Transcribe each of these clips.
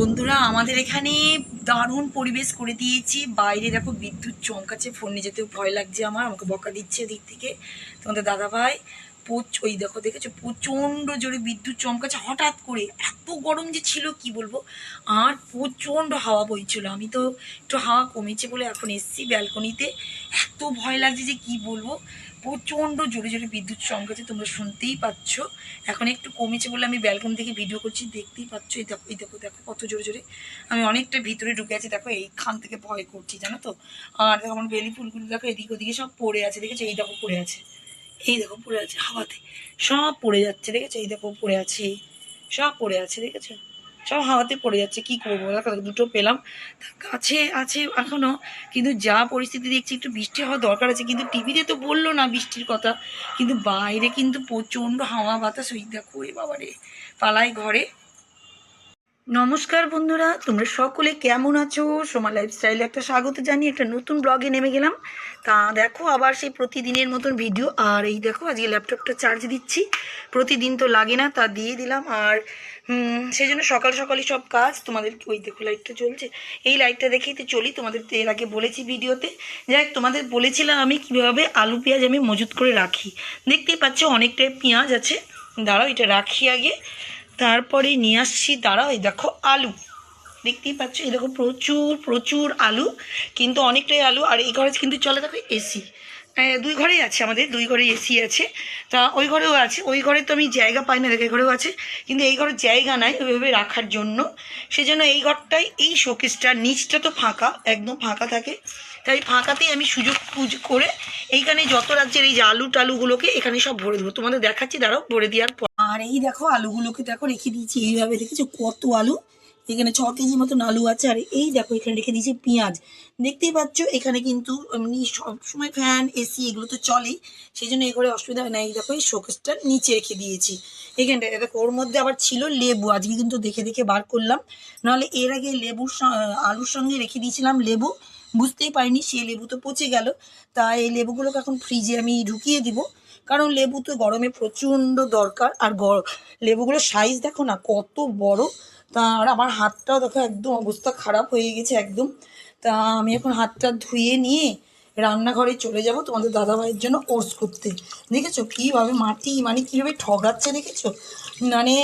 বন্ধুরা, আমাদের এখানে দারুণ পরিবেশ করে দিয়েছি। বাইরে দেখো বিদ্যুৎ চমকাচ্ছে, ফোন নিয়ে যেতেও ভয় লাগছে আমার, আমাকে বকা দিচ্ছে দিক থেকে। তোমাদের দাদা ভাই প্রচ, ওই দেখো দেখেছ, প্রচণ্ড জোরে বিদ্যুৎ চমকাচ্ছে, হঠাৎ করে এত গরম যে ছিল, কি বলব? আর প্রচণ্ড হাওয়া বইছিল। আমি তো একটু হাওয়া কমেছে বলে এখন এসছি ব্যালকনিতে। এত ভয় লাগছে যে কি বলব? প্রচণ্ড জোরে জোরে বিদ্যুৎ চমকাচ্ছে তোমরা শুনতেই পাচ্ছ। এখন একটু কমেছে বলে আমি ব্যালকনি থেকে ভিডিও করছি, দেখতেই পাচ্ছ। এই দেখো এই দেখো দেখো কত জোরে জোরে। আমি অনেকটা ভিতরে ঢুকে আছি, দেখো এইখান থেকে ভয় করছি, জানো তো? আর দেখো আমার বেলি ফুলগুলো, দেখো এদিক ওদিকে সব পড়ে আছে, দেখেছ? এই দেখো পড়ে আছে। এই দেখো পড়ে আছে হাওয়াতে। সব পড়ে যাচ্ছে, দেখেছ? এই দেখো পড়ে আছে, সব পড়ে আছে, দেখেছ? সব হাওয়াতে পড়ে যাচ্ছে, কি করব? দুটো পেলাম। কাছে আছে এখনও, কিন্তু যা পরিস্থিতি দেখছি, একটু বৃষ্টি হওয়া দরকার আছে। কিন্তু টিভিতে তো বলল না বৃষ্টির কথা, কিন্তু বাইরে কিন্তু প্রচণ্ড হাওয়া বাতাস। ওই দেখো বাবারে, পালাই ঘরে। নমস্কার বন্ধুরা তোমরা সকলে কেমন আছো? সোমা লাইফস্টাইলে একটা স্বাগত জানিয়ে একটা নতুন ব্লগে নেমে গেলাম। তা দেখো আবার সেই প্রতিদিনের মতন ভিডিও আর এই দেখো আজকে ল্যাপটপটা চার্জ দিচ্ছি। প্রতিদিন তো লাগে না তা দিয়ে দিলাম। আর সেই জন্য সকাল সকালই সব কাজ। তোমাদের ওই দেখো লাইটটা চলছে এই লাইটটা দেখেই তো চলি। তোমাদের এর আগে বলেছি ভিডিওতে যাই হোক, তোমাদের বলেছিলাম আমি কীভাবে আলু পেঁয়াজ আমি মজুত করে রাখি। দেখতেই পাচ্ছ অনেকটাই পেঁয়াজ আছে। দাঁড়াও এটা রাখি আগে। তারপরে নিয়ে আসছি দাঁড়াও এই দেখো আলু। দেখতেই পাচ্ছ, এই দেখো প্রচুর প্রচুর আলু, কিন্তু অনেকটাই আলু, আর এই ঘরে কিন্তু চলে দেখো এসি দুই ঘরেই আছে আমাদের, দুই ঘরে এসি আছে। তা ওই ঘরেও আছে, ওই ঘরে তো আমি জায়গা পাই না, দেখো ঘরেও আছে, কিন্তু এই ঘরে জায়গা নাই ওইভাবে রাখার জন্য। সেজন্য এই ঘরটাই, এই শোকেসটা নিচটা তো ফাঁকা, একদম ফাঁকা থাকে। তাই ফাঁকাতেই আমি সুযোগ করে এইখানে যত রাজ্যের এই যে আলু টালুগুলোকে এখানে সব ভরে দেবো। তোমাদের দেখাচ্ছি, দাঁড়াও, ভরে দেওয়ার পর। আর এই দেখো আলুগুলোকে দেখো রেখে দিয়েছি এইভাবে, দেখেছ কত আলু? এখানে ছ কেজি মতন আলু আছে আর এই দেখো এখানে রেখে দিয়েছি পেঁয়াজ। দেখতেই পাচ্ছ, এখানে কিন্তু এমনি সবসময় ফ্যান এসি এগুলো তো চলেই সেই জন্য ঘরে অসুবিধা হয় না। এই দেখো এই শোকেসটা নিচে রেখে দিয়েছি। এখানটা দেখো ওর মধ্যে আবার ছিল লেবু, আজকে কিন্তু দেখে দেখে বার করলাম। নাহলে এর আগে লেবুর আলুর সঙ্গে রেখে দিয়েছিলাম লেবু। বুঝতেই পারিনি সে লেবু তো পচে গেল। তা এই লেবুগুলোকে এখন ফ্রিজে আমি ঢুকিয়ে দিব। কারণ লেবু তো গরমে প্রচণ্ড দরকার। আর লেবুগুলোর সাইজ দেখো না, কত বড়। তা আর আমার হাতটাও দেখো একদম অবস্থা খারাপ হয়ে গেছে একদম। তা আমি এখন হাতটা ধুয়ে নিয়ে রান্নাঘরে চলে যাব তোমাদের দাদাভাইয়ের জন্য ওটস করতে। দেখেছ? কীভাবে মাটি মানে কীভাবে ঠগাচ্ছে, দেখেছ? মানে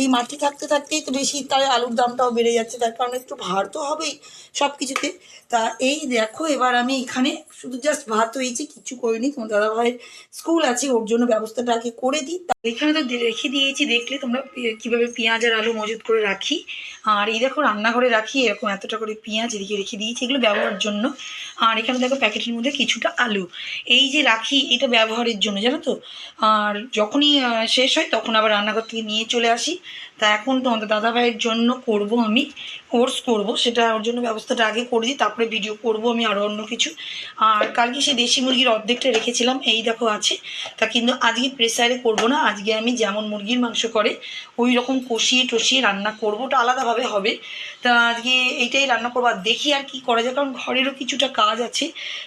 এই মাটি থাকতে থাকতেই তো বেশি তাই আলুর দামটাও বেড়ে যাচ্ছে, তার কারণে একটু ভার তো হবেই সব কিছুতে তা এই দেখো, এবার আমি এখানে শুধু জাস্ট ভাত হয়েছে কিছু করিনি, তোমার দাদা ভাইয়ের স্কুল আছে, ওর জন্য ব্যবস্থাটা আগে করে দিই। তা এখানে তো রেখে দিয়েছি, দেখলে তোমরা কীভাবে পেঁয়াজ আর আলু মজুত করে রাখি। আর এই দেখো, রান্নাঘরে রাখি, এরকম এতটা করে পেঁয়াজ এদিকে রেখে দিয়েছি, এগুলো ব্যবহারের জন্য। আর এখানে দেখো, প্যাকেটের মধ্যে কিছুটা আলু। এই যে রাখি, এটা ব্যবহারের জন্য, জানো তো? আর যখনই শেষ হয়, তখন আবার রান্নাঘর থেকে নিয়ে চলে আসি। তা এখন তোমাদের দাদা ভাইয়ের জন্য করব আমি কোর্স করব। সেটা ওর জন্য ব্যবস্থাটা আগে করে দিই, তারপরে ভিডিও করব আমি আরও অন্য কিছু। আর কালকে সেই দেশি মুরগির অর্ধেকটা রেখেছিলাম, এই দেখো আছে। তা কিন্তু আজকে প্রেসারে করব না, আজকে আমি যেমন মুরগির মাংস করে, ওই রকম কষিয়ে টষিয়ে রান্না করব, ওটা আলাদাভাবে হবে। তা আজকে এইটাই রান্না করব, আর দেখি আর কি করা যায়, কারণ ঘরেরও কিছুটা কাজ আছে।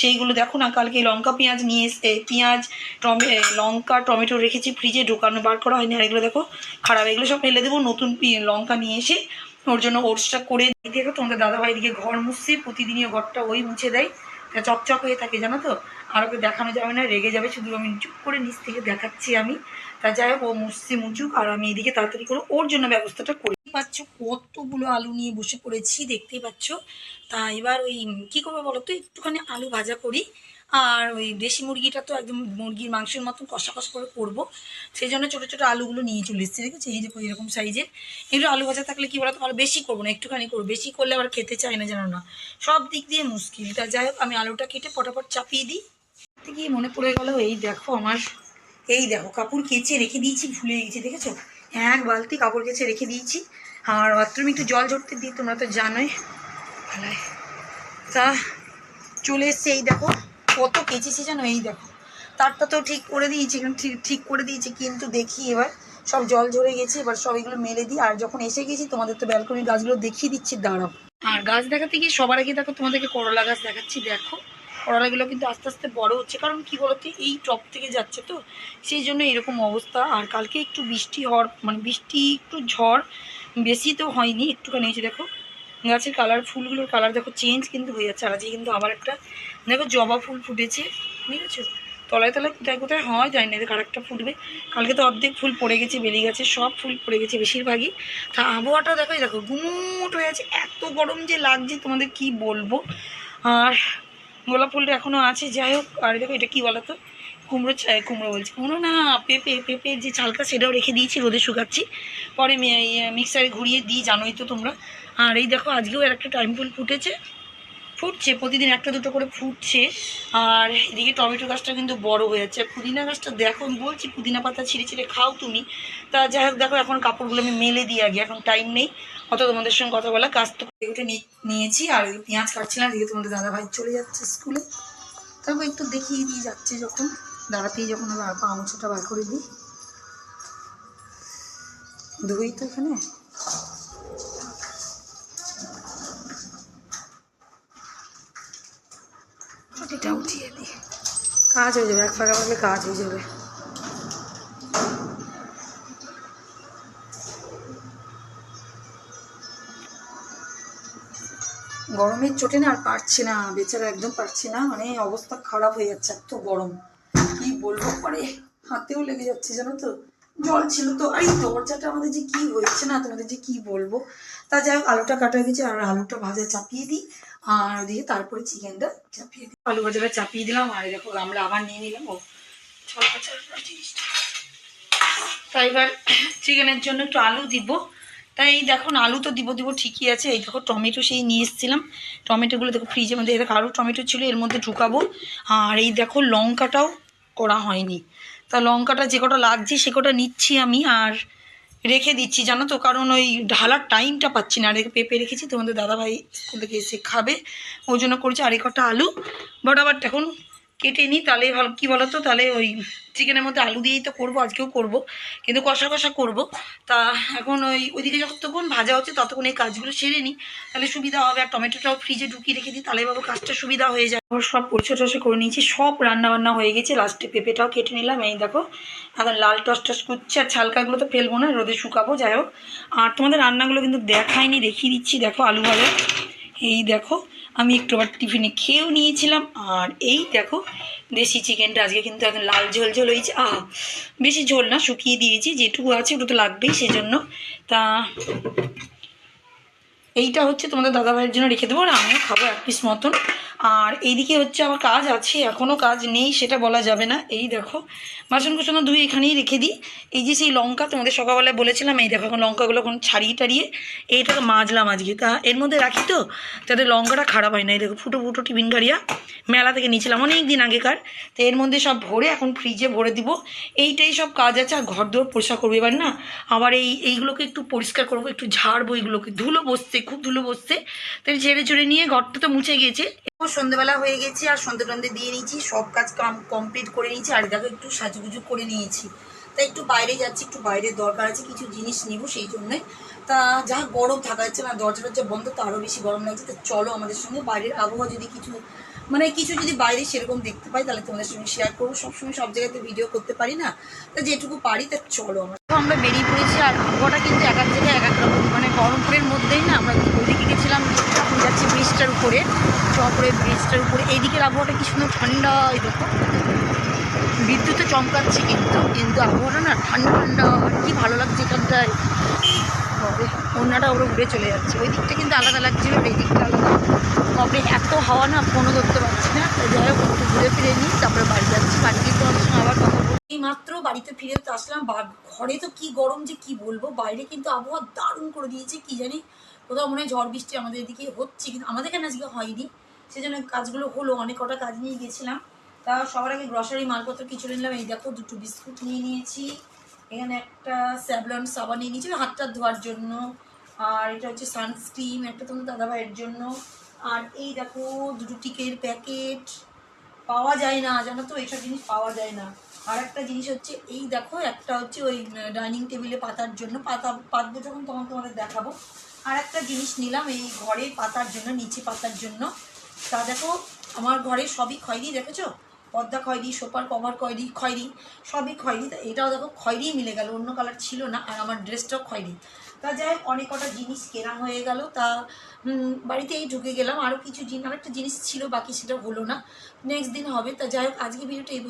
সেইগুলো দেখো না, কালকে লঙ্কা পেঁয়াজ নিয়ে এসে পেঁয়াজ, টমে লঙ্কা, টমেটো রেখেছি ফ্রিজে ঢোকানো, বার করা হয়নি। আর এগুলো দেখো, খারাপ, এগুলো সব ফেলে দেবো। নতুন লঙ্কা নিয়ে এসে ওর জন্য ওটসটা করে দেখো তোমাদের দাদাভাই দিকে ঘর মুছছে, প্রতিদিনই ঘরটা ওই মুছে দেয়। চকচক হয়ে থাকে, জানো তো? আর ওকে দেখানো যাবে না, রেগে যাবে, শুধু আমি চুপ করে নিচ থেকে দেখাচ্ছি আমি। তা যাই হোক, ও মুছছে মুচুক আর আমি এদিকে তাড়াতাড়ি করে ওর জন্য ব্যবস্থাটা করি। পাচ্ছ কতগুলো আলু নিয়ে বসে পড়েছি, দেখতেই পাচ্ছ। তা এবার ওই, কী করব বলো তো? একটুখানি আলু ভাজা করি। আর ওই দেশি মুরগিটা তো একদম মুরগির মাংসের মতন কষা কষা করে করব। সেই জন্য ছোটো ছোটো আলুগুলো নিয়ে চলে এসেছি, দেখেছি? এই দেখো, এরকম সাইজের এগুলো আলু ভাজা থাকলে কি বলতো? ভালো বেশি করব না, একটুখানি করব। বেশি করলে আবার খেতে চায় না, জানো না? সব দিক দিয়ে মুশকিল। তা যাই হোক, আমি আলুটা কেটে পটাপট চাপিয়ে দিই। গিয়ে মনে পড়ে গেল, এই দেখো আমার, এই দেখো, কাপড় কেচে রেখে দিয়েছি, ভুলে গেছি, দেখেছ? এক বালতি কাপড় কেচে রেখে দিয়েছি। আর বাথরুমে একটু জল ঝরতে দিই, তোমরা তো জানোই। তা চলে এসছে, এই দেখো। কত কেচেছি জানো এই দেখো। তারটা তো ঠিক করে দিয়েছি ঠিক ঠিক করে দিয়েছি, কিন্তু দেখি এবার সব জল ঝরে গেছে, এবার সব এগুলো মেলে দিই। আর যখন এসে গেছি, তোমাদের তো ব্যালকনির গাছগুলো দেখিয়ে দিচ্ছি, দাঁড়াও। আর গাছ দেখাতে গিয়ে সবার আগে দেখো, তোমাদেরকে করলা গাছ দেখাচ্ছি, দেখো। করলাগুলো কিন্তু আস্তে আস্তে বড় হচ্ছে, কারণ কি বলতো, এই টপ থেকে যাচ্ছে তো, সেই জন্য এরকম অবস্থা। আর কালকে একটু বৃষ্টি হওয়ার মানে বৃষ্টি একটু ঝড়, বেশি তো হয়নি, একটুখানি দেখো। গাছের কালার ফুলগুলোর কালার দেখো চেঞ্জ কিন্তু হয়ে যাচ্ছে। আর আজকে কিন্তু আবার একটা দেখো জবা ফুল ফুটেছে, বুঝেছ? তলায় তলায় কোথায় কোথায় হয় জানি না দেখো আরেকটা ফুটবে। কালকে তো অর্ধেক ফুল পড়ে গেছে বেরিয়ে গেছে সব ফুল পড়ে গেছে বেশিরভাগই। তা আবহাওয়াটা দেখো দেখো গুমোট হয়ে আছে, এত গরম যে লাগছে, তোমাদের কি বলব? আর গোলাপ ফুলটা এখনও আছে, যাই হোক, আর দেখো এটা কি বলো তো কুমড়ো কুমড়ো বলছি, কুমড়ো না, পেঁপে পেঁপে, যে চালটা সেটাও রেখে দিয়েছি, রোদে শুকাচ্ছি। পরে মিক্সারে ঘুরিয়ে দিই, জানোই তো তোমরা। আর এই দেখো, আজকেও এর একটা টাইম ফুল ফুটেছে। ফুটছে, প্রতিদিন একটা দুটো করে ফুটছে। আর এদিকে টমেটো গাছটা কিন্তু বড় হয়ে যাচ্ছে। পুদিনা গাছটা দেখো বলছি, পুদিনা পাতা ছিঁড়ে ছিঁড়ে খাও তুমি। তা যাই হোক, দেখো, এখন কাপড়গুলো আমি মেলে দিই আগে, এখন টাইম নেই। অত তোমাদের সঙ্গে কথা বলা, কাজ তো উঠে নিয়েছি। আর পেঁয়াজ কাটছিলাম, এদিকে তোমাদের দাদা ভাই চলে যাচ্ছে স্কুলে তারপর একটু দেখিয়ে দিয়ে যাচ্ছে যখন। দাঁড়াতেই যখন আবার পা বার করে দিই। ধুই তো এখানে। এটা উঠিয়ে দিই। কাজ হয়ে যাবে, এক ফাঁকা ফাঁকে কাজ হয়ে যাবে। গরমের চোটে না আর পারছি না, বেচারা একদম পারছি না মানে অবস্থা খারাপ হয়ে যাচ্ছে, এত গরম। কি বলব পরে? হাতেও লেগে যাচ্ছে, জানো তো? জল ছিল তো, আর এই দরজাটা আমাদের যে কি হয়েছে না, তোমাদের যে কি বলব? তা যাই হোক, আলুটা কাটা গেছে, আর আলুটা ভাজা চাপিয়ে দিই। আর দিয়ে তারপরে চিকেনটা চাপিয়ে দিই আলু ভাজাটা চাপিয়ে দিলাম, আর দেখো আমরা আবার নিয়ে নিলাম। ও তাই এবার চিকেনের জন্য একটু আলু দিব। তাই এই দেখো আলু তো দিব দিব ঠিকই আছে। এই দেখো টমেটো সেই নিয়ে এসেছিলাম। টমেটোগুলো দেখো ফ্রিজের মধ্যে দেখো আরও টমেটো ছিল, এর মধ্যে ঢুকাবো। আর এই দেখো লঙ্কাটাও করা হয়নি। তা লঙ্কাটা যে কটা লাগছে সে কটা নিচ্ছি আমি। আর রেখে দিচ্ছি, জানো তো? কারণ ওই ঢালার টাইমটা পাচ্ছি না। আর পেঁপে রেখেছি তোমাদের দাদাভাই থেকে এসে খাবে। ওই জন্য করেছি আর একটা আলু আবার এখন কেটে নিই, তাহলে ভালো, কী বলো তো তাহলে ওই চিকেনের মধ্যে আলু দিয়েই তো করব, আজকেও করব। কিন্তু কষা কষা করব। তা এখন ওই, ওইদিকে যতক্ষণ ভাজা হচ্ছে ততক্ষণ এই কাজগুলো সেরে নিই। তাহলে সুবিধা হবে, আর টমেটোটাও ফ্রিজে ঢুকিয়ে রেখে দিই, তাহলে বাবু কাজটা সুবিধা হয়ে যায়। সব পরিচয় টসে করে নিয়েছি, সব রান্না বান্না হয়ে গেছে। লাস্টে পেঁপেটাও কেটে নিলাম, এই দেখো। এখন লাল টস টস করছে, আর ছালকাগুলো তো ফেলব না, রোদে শুকাবো, যাই হোক। আর তোমাদের রান্নাগুলো কিন্তু দেখায়নি দেখিয়ে দিচ্ছি, দেখো আলু ভাজা। এই দেখো, আমি একটু আবার টিফিনে খেয়েও নিয়েছিলাম, আর এই দেখো, দেশি চিকেনটা আজকে কিন্তু একদম লাল ঝোল ঝোল হয়েছে। আহ, বেশি ঝোল না, শুকিয়ে দিয়েছি, যেটুকু আছে ওটা তো লাগবেই, সেজন্য। তা এইটা হচ্ছে তোমাদের দাদাভাইয়ের জন্য রেখে দেবো, আর আমিও খাব এক পিস মতন। আর এইদিকে হচ্ছে আমার কাজ আছে এখনও কাজ নেই, সেটা বলা যাবে না। এই দেখো, বাসন কুসন ধুয়ে এখানেই রেখে দিই। এই যে সেই লঙ্কা, তোমাদের সকালবেলায় বলেছিলাম, এই দেখো এখন লঙ্কাগুলো এখন ছাড়িয়ে টাড়িয়ে এইটাকে মাজলাম আজকে। তা এর মধ্যে রাখি তো, যাতে লঙ্কাটা খারাপ হয় না। এই দেখো, ফুটো ফুটো টিফিন গাড়িয়া মেলা থেকে নিয়েছিলাম অনেক দিন আগেকার। তো এর মধ্যে সব ভরে এখন ফ্রিজে ভরে দিব। এইটাই সব কাজ আছে, আর ঘর দৌড় পরিষ্কার করব। এবার না, আবার এই, এইগুলোকে একটু পরিষ্কার করব, একটু ঝাড়বো এইগুলোকে। ধুলো বসছে, খুব ধুলো বসছে। তাই ঝেড়ে চড়ে নিয়ে ঘরটা তো মুছে গেছে সন্ধ্যেবেলা হয়ে গেছে, আর সন্ধ্যে টন্ধে দিয়ে নিয়েছি, সব কাজ কমপ্লিট করে নিয়েছি, আর দেখো একটু সাজুগুজু করে নিয়েছি। তাই একটু বাইরে যাচ্ছি, একটু বাইরের দরকার আছে, কিছু জিনিস নিব সেই জন্যে। তা যা গরম থাকা যাচ্ছে না দরজা টরজা বন্ধ, তো আরও বেশি গরম লাগছে, তা চলো আমাদের সঙ্গে বাইরের আবহাওয়া যদি কিছু মানে কিছু যদি বাইরে সেরকম দেখতে পাই, তাহলে তোমাদের সঙ্গে শেয়ার করব। সবসময় সব জায়গাতে ভিডিও করতে পারি না, তা যেটুকু পারি, তা চলো আমরা। আমরা বেরিয়ে পড়েছি, আর আবহাওয়াটা কিন্তু এক এক জায়গায় এক এক রকম গরমপুরের মধ্যেই না আমরা ওইদিকে গেছিলাম, এখন যাচ্ছি ব্রিজটার উপরে, চপড়ের ব্রিজটার উপরে। এইদিকের আবহাওয়াটা কি সুন্দর ঠান্ডা দেখো। বিদ্যুতে চমকাচ্ছে কিন্তু কিন্তু আবহাওয়াটা না ঠান্ডা ঠান্ডা। কি ভালো লাগছে এখানটায়। অন্যটা ওরা উড়ে চলে যাচ্ছে। ওই দিকটা কিন্তু আলাদা লাগছিল এই দিকটা আলাদা। তবে এত হাওয়া না ফোনও ধরতে পারছি না। যাই হোক, একটু ঘুরে ফিরে নিই, তারপরে বাড়ি যাচ্ছি। বাড়ি গিয়ে তোমার সঙ্গে আবার কথা মাত্র বাড়িতে ফিরে তো আসলাম। বা- ঘরে তো কি গরম যে কি বলব? বাইরে কিন্তু আবহাওয়া দারুণ করে দিয়েছে, কি জানি? কোথাও মনে হয় ঝড় বৃষ্টি আমাদের এদিকে হচ্ছে কিন্তু আমাদের এখানে আজকে হয়নি। সেজন্য কাজগুলো হলো, অনেক কটা কাজ নিয়ে গেছিলাম। তা সবার আগে গ্রসারি মালপত্র কিছু নিলাম। এই দেখো, দুটো বিস্কুট নিয়ে নিয়েছি। এখানে একটা স্যাভলন সাবান নিয়ে নিয়েছি। হাতটা ধোয়ার জন্য। আর এটা হচ্ছে সানস্ক্রিন একটা তোমার দাদাভাইয়ের জন্য। আর এই দেখো, দুটো টিকের প্যাকেট পাওয়া যায় না, জানো তো? এইসব জিনিস পাওয়া যায় না। আর একটা জিনিস হচ্ছে, এই দেখো, একটা হচ্ছে ওই ডাইনিং টেবিলে পাতার জন্য, পাতা, পাতবো যখন, তখন তোমাদের দেখাবো। আর একটা জিনিস নিলাম, এই ঘরে পাতার জন্য, নিচে পাতার জন্য। তা দেখো, আমার ঘরে সবই খয়রি, দেখেছ? পর্দা খয়রি, সোপার কভার খয়রি খয়রি, সবই খয়রি। তা এটাও দেখো খয়রি মিলে গেল, অন্য কালার ছিল না, আর আমার ড্রেসটাও খয়রি। তা যাই অনেক কটা জিনিস কেনা হয়ে গেল। তা বাড়িতেই ঢুকে গেলাম। আরও কিছু জিনিস আরেকটা জিনিস ছিল, বাকি সেটা হলো না। নেক্সট দিন হবে। তা যাই হোক, আজকে ভিডিওটা এই